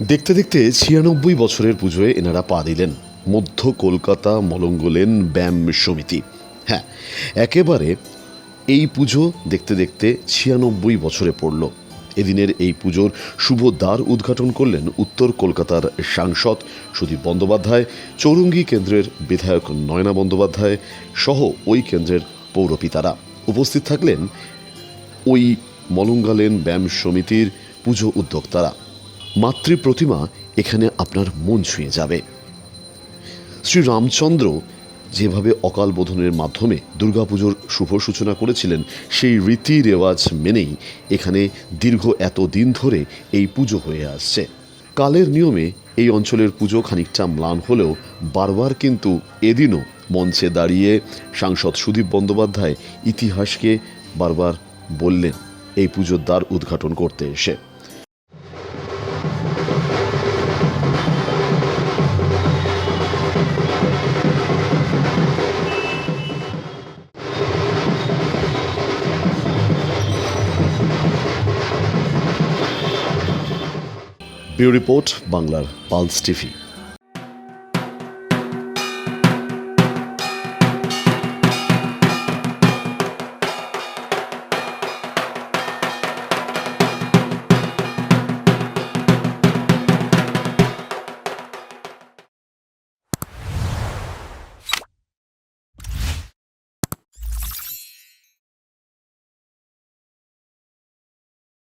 দেখতে দেখতে ছিয়ানব্বই বছরের পুজোয় এনারা পা দিলেন। মধ্য কলকাতা মলঙ্গলেন ব্যায়াম সমিতি। হ্যাঁ একেবারে এই পুজো দেখতে দেখতে ছিয়ানব্বই বছরে পড়ল। এদিনের এই পুজোর শুভ দ্বার উদ্ঘাটন করলেন উত্তর কলকাতার সাংসদ সুদীপ বন্দ্যোপাধ্যায়, চৌরঙ্গি কেন্দ্রের বিধায়ক নয়না বন্দ্যোপাধ্যায় সহ ওই কেন্দ্রের পৌরপিতারা। উপস্থিত থাকলেন ওই মলঙ্গালেন ব্যায়াম সমিতির পুজো উদ্যোক্তারা। মাতৃ প্রতিমা এখানে আপনার মন ছুঁয়ে যাবে। শ্রী রামচন্দ্র যেভাবে অকাল বোধনের মাধ্যমে দুর্গাপুজোর শুভ সূচনা করেছিলেন, সেই রীতি রেওয়াজ মেনেই এখানে দীর্ঘ এত দিন ধরে এই পুজো হয়ে আসছে। কালের নিয়মে এই অঞ্চলের পুজো খানিকটা ম্লান হলেও বারবার কিন্তু এদিনও মঞ্চে দাঁড়িয়ে সাংসদ সুদীপ বন্দ্যোপাধ্যায় ইতিহাসকে বারবার বললেন, এই পুজোর দ্বার উদ্ঘাটন করতে এসে। ব্যুরো রিপোর্ট বাংলার পালস টিভি